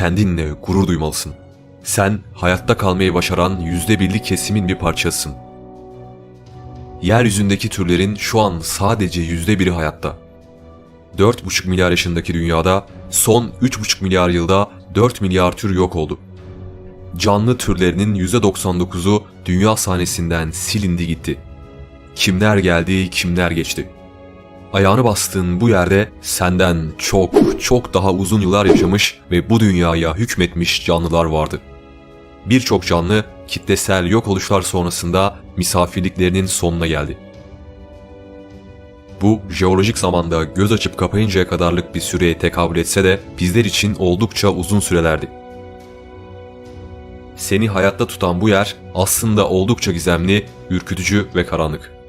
kendinle gurur duymalısın. Sen hayatta kalmayı başaran yüzde birlik kesimin bir parçasısın. Yeryüzündeki türlerin şu an sadece yüzde biri hayatta. 4,5 milyar yaşındaki dünyada son 3,5 milyar yılda 4 milyar tür yok oldu. Canlı türlerinin %99'u dünya sahnesinden silindi gitti. Kimler geldi, kimler geçti. Ayağını bastığın bu yerde senden çok çok daha uzun yıllar yaşamış ve bu dünyaya hükmetmiş canlılar vardı. Birçok canlı kitlesel yok oluşlar sonrasında misafirliklerinin sonuna geldi. Bu jeolojik zamanda göz açıp kapayıncaya kadarlık bir süreye tekabül etse de bizler için oldukça uzun sürelerdi. Seni hayatta tutan bu yer aslında oldukça gizemli, ürkütücü ve karanlık.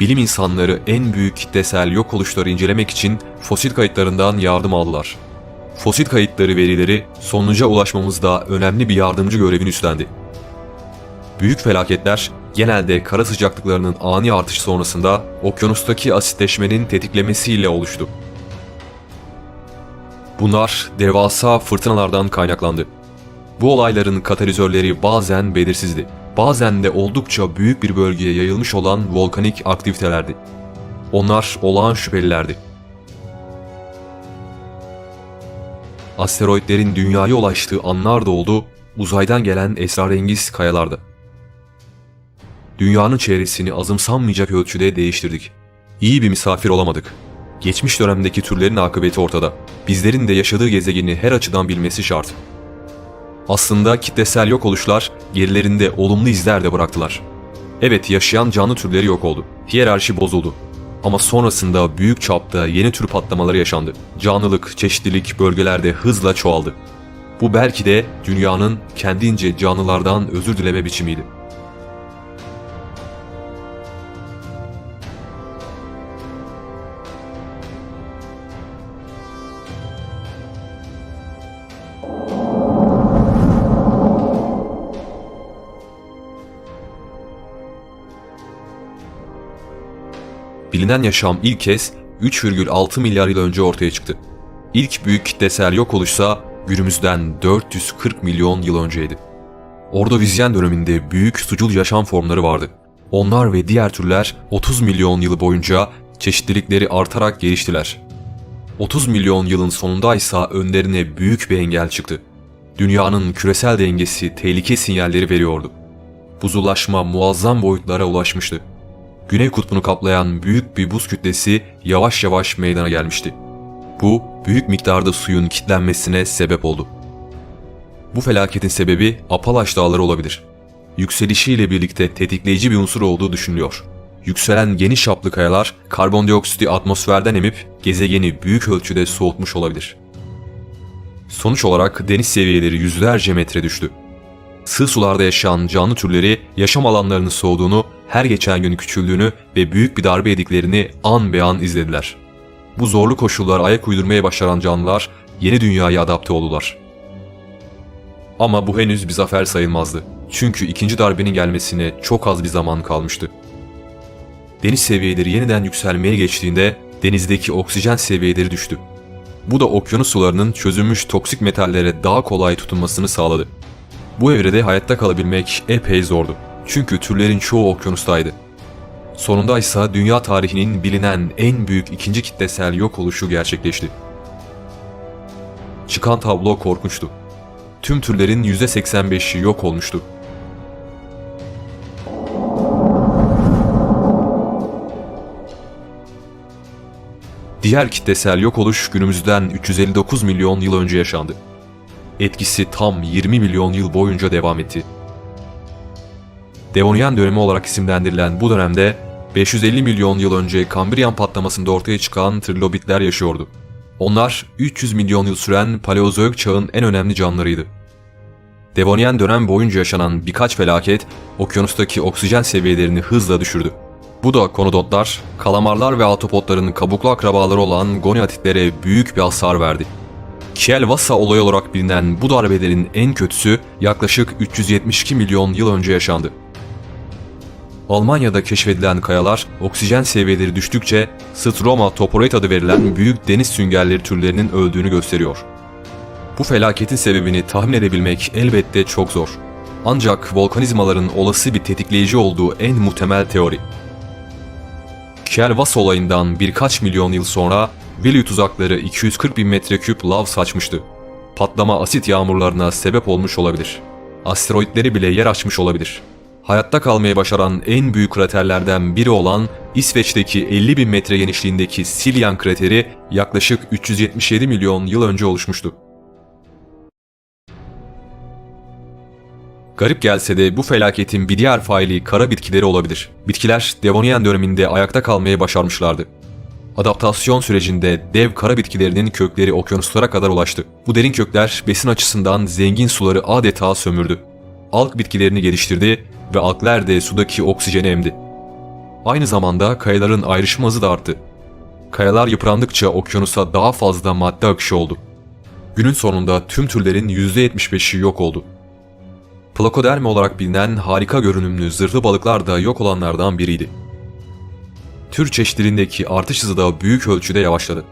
Bilim insanları en büyük kitlesel yok oluşları incelemek için fosil kayıtlarından yardım aldılar. Fosil kayıtları verileri sonuca ulaşmamızda önemli bir yardımcı görevini üstlendi. Büyük felaketler genelde kara sıcaklıklarının ani artışı sonrasında okyanustaki asitleşmenin tetiklemesiyle oluştu. Bunlar devasa fırtınalardan kaynaklandı. Bu olayların katalizörleri bazen belirsizdi. Bazen de oldukça büyük bir bölgeye yayılmış olan volkanik aktivitelerdi. Onlar olağan şüphelilerdi. Asteroidlerin dünyaya ulaştığı anlar da oldu, uzaydan gelen esrarengiz kayalarda. Dünyanın çevresini azımsanmayacak ölçüde değiştirdik. İyi bir misafir olamadık. Geçmiş dönemdeki türlerin akıbeti ortada. Bizlerin de yaşadığı gezegeni her açıdan bilmesi şart. Aslında kitlesel yok oluşlar gerilerinde olumlu izler de bıraktılar. Evet yaşayan canlı türleri yok oldu. Hiyerarşi bozuldu. Ama sonrasında büyük çapta yeni tür patlamaları yaşandı. Canlılık, çeşitlilik bölgelerde hızla çoğaldı. Bu belki de dünyanın kendince canlılardan özür dileme biçimiydi. Bilinen yaşam ilk kez 3,6 milyar yıl önce ortaya çıktı. İlk büyük kitlesel yok oluşsa günümüzden 440 milyon yıl önceydi. Ordovizyen döneminde büyük sucul yaşam formları vardı. Onlar ve diğer türler 30 milyon yıl boyunca çeşitlilikleri artarak geliştiler. 30 milyon yılın sonundaysa önlerine büyük bir engel çıktı. Dünyanın küresel dengesi tehlike sinyalleri veriyordu. Buzullaşma muazzam boyutlara ulaşmıştı. Güney kutbunu kaplayan büyük bir buz kütlesi yavaş yavaş meydana gelmişti. Bu büyük miktarda suyun kitlenmesine sebep oldu. Bu felaketin sebebi Apalaş Dağları olabilir. Yükselişiyle birlikte tetikleyici bir unsur olduğu düşünülüyor. Yükselen geniş çaplı kayalar karbondioksiti atmosferden emip gezegeni büyük ölçüde soğutmuş olabilir. Sonuç olarak deniz seviyeleri yüzlerce metre düştü. Sığ sularda yaşayan canlı türleri yaşam alanlarının soğuduğunu, her geçen gün küçüldüğünü ve büyük bir darbe yediklerini an be an izlediler. Bu zorlu koşullara ayak uydurmaya başaran canlılar yeni dünyaya adapte oldular. Ama bu henüz bir zafer sayılmazdı. Çünkü ikinci darbenin gelmesine çok az bir zaman kalmıştı. Deniz seviyeleri yeniden yükselmeye geçtiğinde denizdeki oksijen seviyeleri düştü. Bu da okyanus sularının çözülmüş toksik metallere daha kolay tutunmasını sağladı. Bu evrede hayatta kalabilmek epey zordu. Çünkü türlerin çoğu okyanustaydı. Sonunda ise dünya tarihinin bilinen en büyük ikinci kitlesel yok oluşu gerçekleşti. Çıkan tablo korkunçtu. Tüm türlerin %85'i yok olmuştu. Diğer kitlesel yok oluş günümüzden 359 milyon yıl önce yaşandı. Etkisi tam 20 milyon yıl boyunca devam etti. Devonian dönemi olarak isimlendirilen bu dönemde 550 milyon yıl önce Kambriyan patlamasında ortaya çıkan trilobitler yaşıyordu. Onlar 300 milyon yıl süren Paleozoik çağın en önemli canlılarıydı. Devonian dönem boyunca yaşanan birkaç felaket okyanustaki oksijen seviyelerini hızla düşürdü. Bu da konodotlar, kalamarlar ve autopotların kabuklu akrabaları olan goniatitlere büyük bir hasar verdi. Kielvasa olayı olarak bilinen bu darbelerin en kötüsü yaklaşık 372 milyon yıl önce yaşandı. Almanya'da keşfedilen kayalar oksijen seviyeleri düştükçe Stroma toporite adı verilen büyük deniz süngerleri türlerinin öldüğünü gösteriyor. Bu felaketin sebebini tahmin edebilmek elbette çok zor. Ancak volkanizmaların olası bir tetikleyici olduğu en muhtemel teori. Kjelvas olayından birkaç milyon yıl sonra Vili tuzakları 240 bin metreküp lav saçmıştı. Patlama asit yağmurlarına sebep olmuş olabilir. Asteroidleri bile yer açmış olabilir. Hayatta kalmayı başaran en büyük kraterlerden biri olan İsveç'teki 50 bin metre genişliğindeki Siljan krateri yaklaşık 377 milyon yıl önce oluşmuştu. Garip gelse de bu felaketin bir diğer faili kara bitkileri olabilir. Bitkiler Devonian döneminde ayakta kalmayı başarmışlardı. Adaptasyon sürecinde dev kara bitkilerinin kökleri okyanuslara kadar ulaştı. Bu derin kökler besin açısından zengin suları adeta sömürdü. Alg bitkilerini geliştirdi ve algler de sudaki oksijeni emdi. Aynı zamanda kayaların ayrışma hızı da arttı. Kayalar yıprandıkça okyanusa daha fazla madde akışı oldu. Günün sonunda tüm türlerin %75'i yok oldu. Plakodermi olarak bilinen harika görünümlü zırhlı balıklar da yok olanlardan biriydi. Tür çeşitlerindeki artış hızı da büyük ölçüde yavaşladı.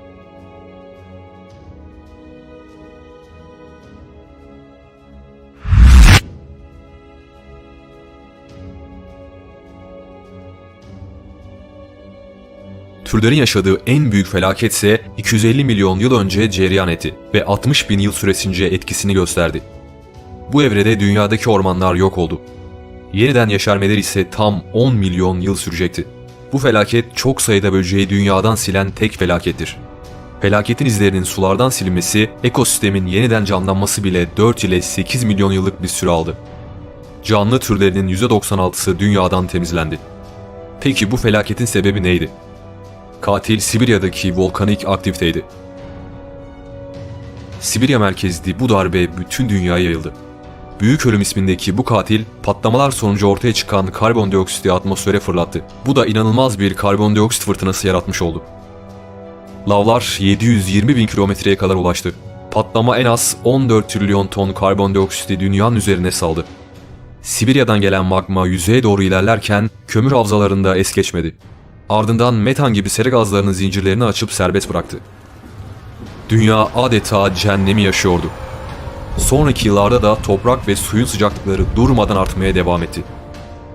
Türlerin yaşadığı en büyük felaket ise 250 milyon yıl önce cereyan etti ve 60 bin yıl süresince etkisini gösterdi. Bu evrede dünyadaki ormanlar yok oldu. Yeniden yeşermeler ise tam 10 milyon yıl sürecekti. Bu felaket çok sayıda böceği dünyadan silen tek felakettir. Felaketin izlerinin sulardan silinmesi, ekosistemin yeniden canlanması bile 4 ile 8 milyon yıllık bir süre aldı. Canlı türlerinin %96'sı dünyadan temizlendi. Peki bu felaketin sebebi neydi? Katil Sibirya'daki volkanik aktiviteydi. Sibirya merkezli bu darbe bütün dünyaya yayıldı. Büyük Ölüm ismindeki bu katil patlamalar sonucu ortaya çıkan karbondioksiti atmosfere fırlattı. Bu da inanılmaz bir karbondioksit fırtınası yaratmış oldu. Lavlar 720 bin kilometreye kadar ulaştı. Patlama en az 14 trilyon ton karbondioksiti dünyanın üzerine saldı. Sibirya'dan gelen magma yüzeye doğru ilerlerken kömür havzalarında es geçmedi. Ardından metan gibi sera gazlarının zincirlerini açıp serbest bıraktı. Dünya adeta cehennemi yaşıyordu. Sonraki yıllarda da toprak ve suyun sıcaklıkları durmadan artmaya devam etti.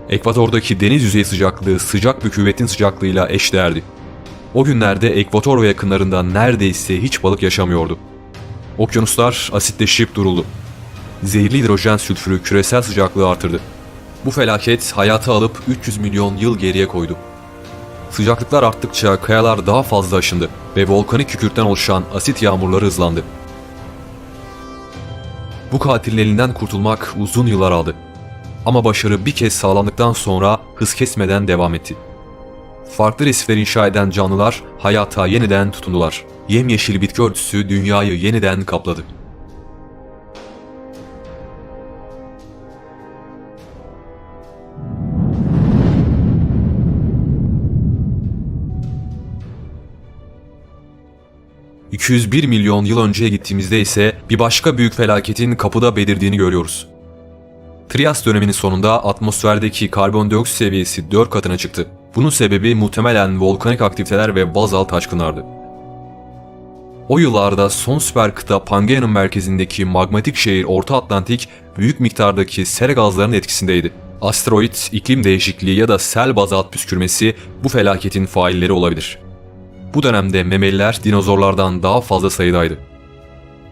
Ekvatordaki deniz yüzeyi sıcaklığı sıcak bir küvetin sıcaklığıyla eşdeğerdi. O günlerde ekvator ve yakınlarında neredeyse hiç balık yaşamıyordu. Okyanuslar asitleşip duruldu. Zehirli hidrojen sülfürü küresel sıcaklığı artırdı. Bu felaket hayatı alıp 300 milyon yıl geriye koydu. Sıcaklıklar arttıkça kayalar daha fazla aşındı ve volkanik kükürtten oluşan asit yağmurları hızlandı. Bu katilin elinden kurtulmak uzun yıllar aldı. Ama başarı bir kez sağlandıktan sonra hız kesmeden devam etti. Farklı resifler inşa eden canlılar hayata yeniden tutundular. Yemyeşil bitki örtüsü dünyayı yeniden kapladı. ...201 milyon yıl önceye gittiğimizde ise bir başka büyük felaketin kapıda belirdiğini görüyoruz. Trias döneminin sonunda atmosferdeki karbondioksit seviyesi 4 katına çıktı. Bunun sebebi muhtemelen volkanik aktiviteler ve bazalt taşkınlardı. O yıllarda son süper kıta Pangaea'nın merkezindeki magmatik şehir Orta Atlantik büyük miktardaki sera gazlarının etkisindeydi. Asteroid, iklim değişikliği ya da sel bazalt püskürmesi bu felaketin failleri olabilir. Bu dönemde memeliler dinozorlardan daha fazla sayıdaydı.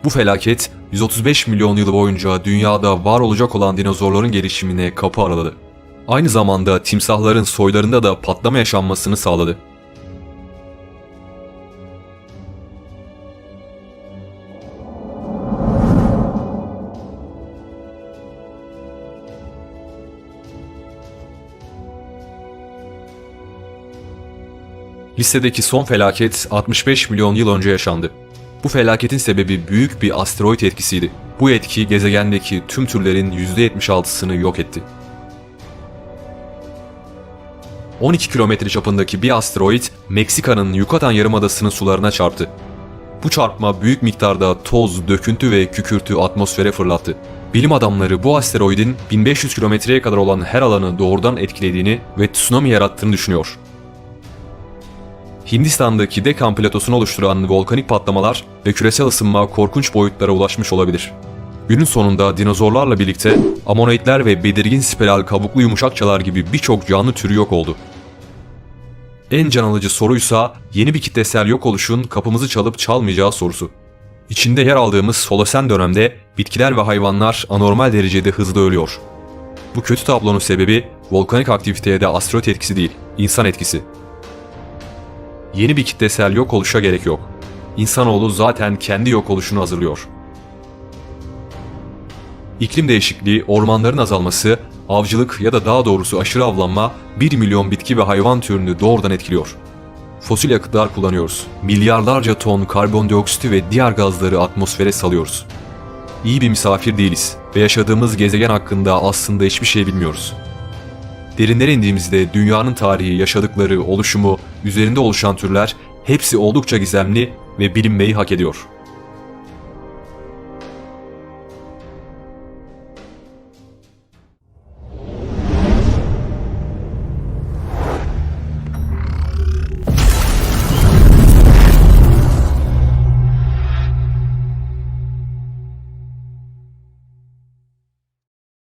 Bu felaket 135 milyon yıl boyunca dünyada var olacak olan dinozorların gelişimine kapı araladı. Aynı zamanda timsahların soylarında da patlama yaşanmasını sağladı. Listedeki son felaket 65 milyon yıl önce yaşandı. Bu felaketin sebebi büyük bir asteroid etkisiydi. Bu etki gezegendeki tüm türlerin %76'sını yok etti. 12 kilometre çapındaki bir asteroid Meksika'nın Yucatan Yarımadası'nın sularına çarptı. Bu çarpma büyük miktarda toz, döküntü ve kükürtü atmosfere fırlattı. Bilim adamları bu asteroidin 1500 kilometreye kadar olan her alanı doğrudan etkilediğini ve tsunami yarattığını düşünüyor. Hindistan'daki Dekan platosunu oluşturan volkanik patlamalar ve küresel ısınma korkunç boyutlara ulaşmış olabilir. Günün sonunda dinozorlarla birlikte amonoidler ve belirgin spiral kabuklu yumuşakçalar gibi birçok canlı türü yok oldu. En can alıcı soruysa yeni bir kitlesel yok oluşun kapımızı çalıp çalmayacağı sorusu. İçinde yer aldığımız Holosen dönemde bitkiler ve hayvanlar anormal derecede hızlı ölüyor. Bu kötü tablonun sebebi volkanik aktiviteye de asteroid etkisi değil, insan etkisi. Yeni bir kitlesel yok oluşa gerek yok. İnsanoğlu zaten kendi yok oluşunu hazırlıyor. İklim değişikliği, ormanların azalması, avcılık ya da daha doğrusu aşırı avlanma 1 milyon bitki ve hayvan türünü doğrudan etkiliyor. Fosil yakıtlar kullanıyoruz. Milyarlarca ton karbondioksiti ve diğer gazları atmosfere salıyoruz. İyi bir misafir değiliz ve yaşadığımız gezegen hakkında aslında hiçbir şey bilmiyoruz. Derinlere indiğimizde dünyanın tarihi, yaşadıkları, oluşumu, üzerinde oluşan türler hepsi oldukça gizemli ve bilinmeyi hak ediyor.